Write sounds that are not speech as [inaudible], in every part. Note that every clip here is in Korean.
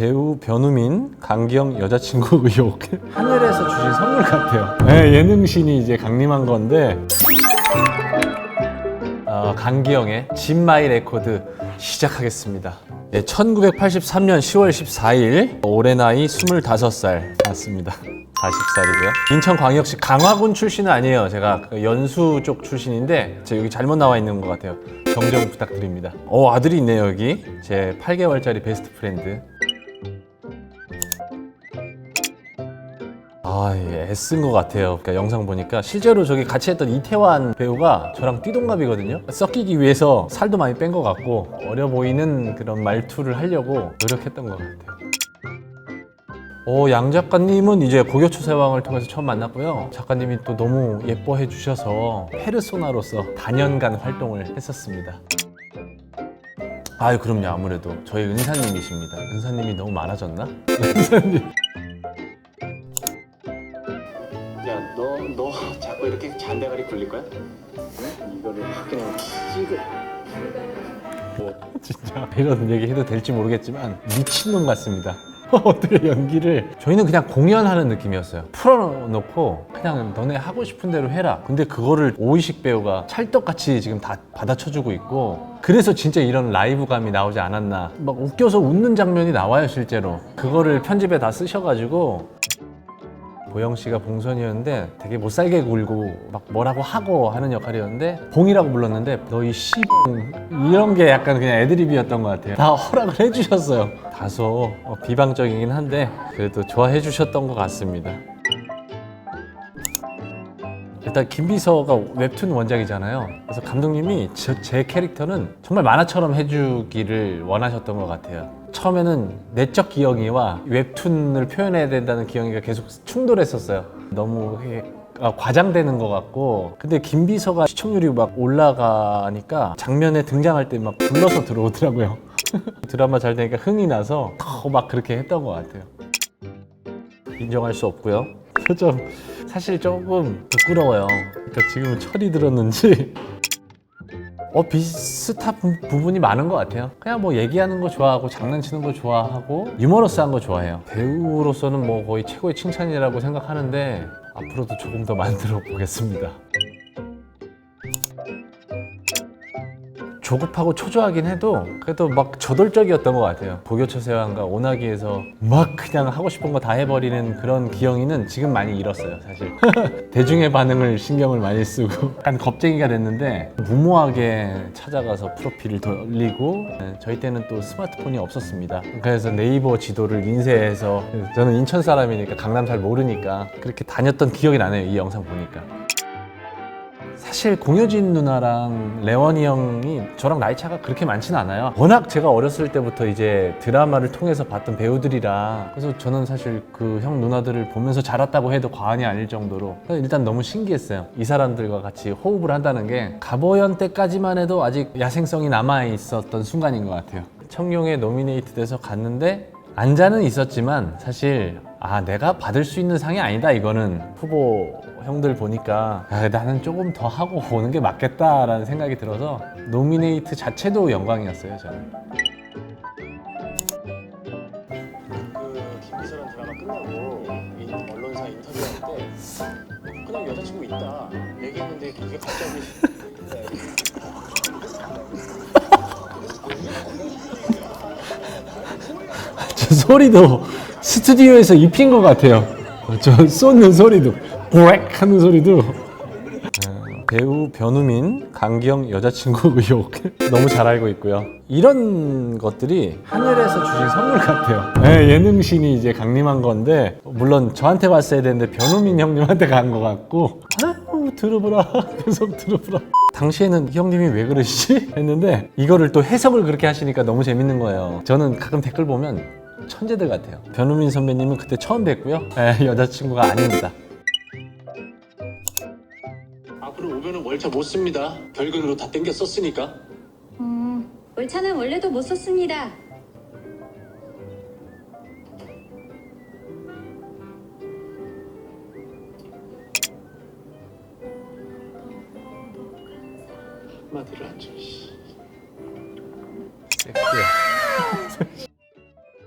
배우 변우민 강기영 여자친구 [laughs] 의혹 하늘에서 주신 선물 같아요. 네, 예능신이 이제 강림한 건데 어, 강기영의 진마이 레코드 시작하겠습니다. 네, 1983년 10월 14일 올해 나이 25살 맞습니다. 40살이고요. 인천광역시 강화군 출신은 아니에요. 제가 그 연수 쪽 출신인데 저 여기 잘못 나와 있는 것 같아요. 정정 부탁드립니다. 어 아들이 있네요 여기. 제 8개월짜리 베스트 프렌드. 아, 예, 애쓴 것 같아요. 그러니까 영상 보니까 실제로 저기 같이 했던 이태환 배우가 저랑 띠동갑이거든요. 섞이기 위해서 살도 많이 뺀 것 같고 어려 보이는 그런 말투를 하려고 노력했던 것 같아요. 오, 양 작가님은 이제 고교초세왕을 통해서 처음 만났고요. 작가님이 또 너무 예뻐해 주셔서 페르소나로서 단연간 활동을 했었습니다. 아유, 그럼요. 아무래도 저희 은사님이십니다. 은사님이 너무 많아졌나? 은사님. [laughs] 야, 너, 너 자꾸 이렇게 잔대가리 굴릴 거야? 이거를 확 그냥 찍어. [laughs] 진짜 이런 얘기 해도 될지 모르겠지만 미친놈 같습니다. [laughs] 어떻게 연기를 저희는 그냥 공연하는 느낌이었어요. 풀어놓고 그냥 너네 하고 싶은 대로 해라. 근데 그거를 오이식 배우가 찰떡같이 지금 다 받아쳐주고 있고 그래서 진짜 이런 라이브감이 나오지 않았나. 막 웃겨서 웃는 장면이 나와요 실제로. 그거를 편집에 다 쓰셔가지고 보영 씨가 봉선이었는데 되게 못 살게 굴고 막 뭐라고 하고 하는 역할이었는데 봉이라고 불렀는데 너희 씨봉 이런 게 약간 그냥 애드립이었던 것 같아요. 다 허락을 해주셨어요. 다소 어, 비방적이긴 한데 그래도 좋아해 주셨던 것 같습니다. 일단 김비서가 웹툰 원작이잖아요. 그래서 감독님이 저- 제 캐릭터는 정말 만화처럼 해주기를 원하셨던 것 같아요. 처음에는 내적 기영이와 웹툰을 표현해야 된다는 기영이가 계속 충돌했었어요. 너무 아, 과장되는 것 같고 근데 김비서가 시청률이 막 올라가니까 장면에 등장할 때 막 불러서 들어오더라고요. [laughs] 드라마 잘 되니까 흥이 나서 더막 그렇게 했던 것 같아요. 인정할 수 없고요. [laughs] 표정 사실 조금 부끄러워요. 그러니까 지금 철이 들었는지 어 비슷한 부- 부분이 많은 것 같아요. 그냥 뭐 얘기하는 거 좋아하고 장난치는 거 좋아하고 유머러스한 거 좋아해요. 배우로서는 뭐 거의 최고의 칭찬이라고 생각하는데 앞으로도 조금 더 만들어 보겠습니다. 조급하고 초조하긴 해도 그래도 막 저돌적이었던 것 같아요. 보교처세왕과 오나기에서 막 그냥 하고 싶은 거 다 해버리는 그런 기영이는 지금 많이 잃었어요, 사실. [laughs] 대중의 반응을 신경을 많이 쓰고 약간 겁쟁이가 됐는데 무모하게 찾아가서 프로필을 돌리고 네, 저희 때는 또 스마트폰이 없었습니다. 그래서 네이버 지도를 인쇄해서 저는 인천 사람이니까 강남 잘 모르니까 그렇게 다녔던 기억이 나네요, 이 영상 보니까. 사실 공효진 누나랑 레원이 형이 저랑 나이 차가 그렇게 많지는 않아요. 워낙 제가 어렸을 때부터 이제 드라마를 통해서 봤던 배우들이라 그래서 저는 사실 그 형 누나들을 보면서 자랐다고 해도 과언이 아닐 정도로 일단 너무 신기했어요. 이 사람들과 같이 호흡을 한다는 게 가보연 때까지만 해도 아직 야생성이 남아 있었던 순간인 것 같아요. 청룡에 노미네이트 돼서 갔는데 안자는 있었지만 사실 아 내가 받을 수 있는 상이 아니다 이거는. 후보 형들 보니까 아, 나는 조금 더 하고 오는 게 맞겠다라는 생각이 들어서 노미네이트 자체도 영광이었어요 저는. 그 김비서란 드라마 끝나고 이 언론사 인터뷰할 때 그냥 여자친구 있다 얘기했는데 그게 갑자기 [laughs] 저 소리도 스튜디오에서 입힌 것 같아요. 저 쏟는 소리도 꾸렉 하는 소리도. 어, 배우 변우민 강기영 여자친구 [laughs] 의혹 너무 잘 알고 있고요. 이런 것들이 하늘에서 주신 선물 같아요. 네, 예능신이 이제 강림한 건데 물론 저한테 왔어야 되는데 변우민 형님한테 간 것 같고 아유 들어보라 [laughs] 계속 들어보라. 당시에는 이 형님이 왜 그러시지? 했는데 이거를 또 해석을 그렇게 하시니까 너무 재밌는 거예요. 저는 가끔 댓글 보면 천재들 같아요 변우민 선배님은 그때 처음 뵀고요 네, [laughs] 여자친구가 아닙니다 앞으로 오면은 월차 못 씁니다. 결근으로 다 땡겨 썼으니까. 음, 월차는 원래도 못 썼습니다. 마디를 안 쳐. 씨.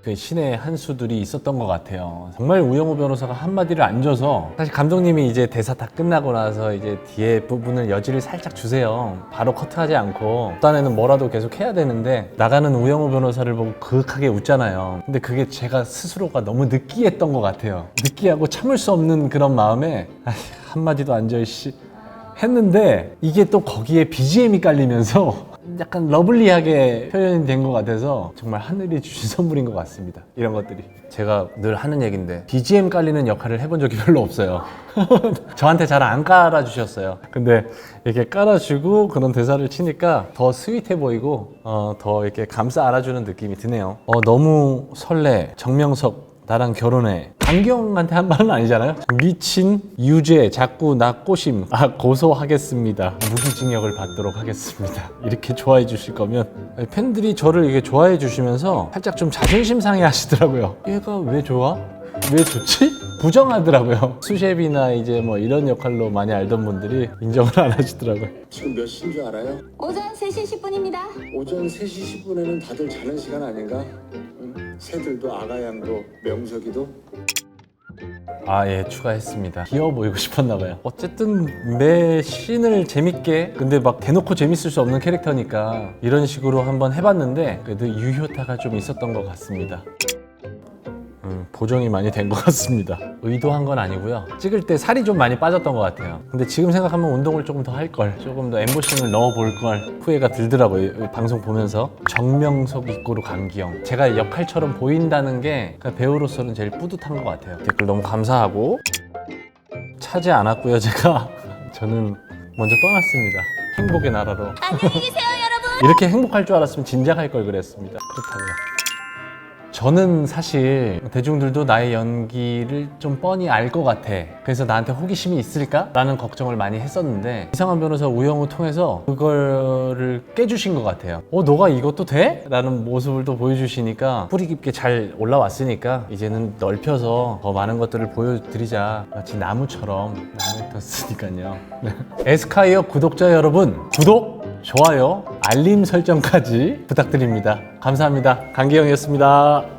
그 신의 한 수들이 있었던 것 같아요. 정말 우영우 변호사가 한마디를 안 줘서 사실 감독님이 이제 대사 다 끝나고 나서 이제 뒤에 부분을 여지를 살짝 주세요. 바로 커트하지 않고 딴에는 뭐라도 계속 해야 되는데 나가는 우영우 변호사를 보고 그윽하게 웃잖아요. 근데 그게 제가 스스로가 너무 느끼했던 것 같아요. 느끼하고 참을 수 없는 그런 마음에 한마디도 안 줘, 씨. 했는데 이게 또 거기에 BGM이 깔리면서 약간 러블리하게 표현이 된 것 같아서 정말 하늘이 주신 [laughs] 선물인 것 같습니다. 이런 것들이. 제가 늘 하는 얘기인데 BGM 깔리는 역할을 해본 적이 별로 없어요. [laughs] 저한테 잘 안 깔아주셨어요. 근데 이렇게 깔아주고 그런 대사를 치니까 더 스윗해 보이고 어, 더 이렇게 감싸 안아주는 느낌이 드네요. 어, 너무 설레. 정명석 나랑 결혼해. 강경한테 한 말은 아니잖아요. 미친 유죄 자꾸 나 꼬심 아 고소하겠습니다. 무기징역을 받도록 하겠습니다. 이렇게 좋아해 주실 거면 팬들이 저를 이게 좋아해 주시면서 살짝 좀 자존심 상해 하시더라고요. 얘가 왜 좋아? 왜 좋지? 부정하더라고요. 수셰비나 이제 뭐 이런 역할로 많이 알던 분들이 인정을 안 하시더라고요. 지금 몇 시인 줄 알아요? 오전 3시 10분입니다. 오전 3시 10분에는 다들 자는 시간 아닌가? 응? 새들도 아가양도 명석이도 아, 예, 추가했습니다. 귀여워 보이고 싶었나 봐요. 어쨌든 매 씬을 재밌게, 근데 막 대놓고 재밌을 수 없는 캐릭터니까 이런 식으로 한번 해봤는데 그래도 유효타가 좀 있었던 것 같습니다. 음, 보정이 많이 된 것 같습니다. 의도한 건 아니고요. 찍을 때 살이 좀 많이 빠졌던 것 같아요. 근데 지금 생각하면 운동을 조금 더 할 걸, 조금 더 엠보싱을 넣어볼 걸 후회가 들더라고요. 이 방송 보면서 정명석 입고로 강기영. 제가 역할처럼 보인다는 게 그냥 배우로서는 제일 뿌듯한 것 같아요. 댓글 너무 감사하고 차지 않았고요. 제가 [laughs] 저는 먼저 떠났습니다. 행복의 나라로. 안녕히 계세요, 여러분. 이렇게 행복할 줄 알았으면 진작 할 걸 그랬습니다. 그렇다고요. 저는 사실 대중들도 나의 연기를 좀 뻔히 알 것 같아. 그래서 나한테 호기심이 있을까? 라는 걱정을 많이 했었는데 이상한 변호사 우영우 통해서 그거를 깨주신 것 같아요. 어, 너가 이것도 돼? 라는 모습을 또 보여주시니까 뿌리 깊게 잘 올라왔으니까 이제는 넓혀서 더 많은 것들을 보여드리자. 마치 나무처럼 나무에 떴으니까요. 네. 에스카이어 구독자 여러분, 구독! 좋아요, 알림 설정까지 부탁드립니다. 감사합니다. 강기영이었습니다.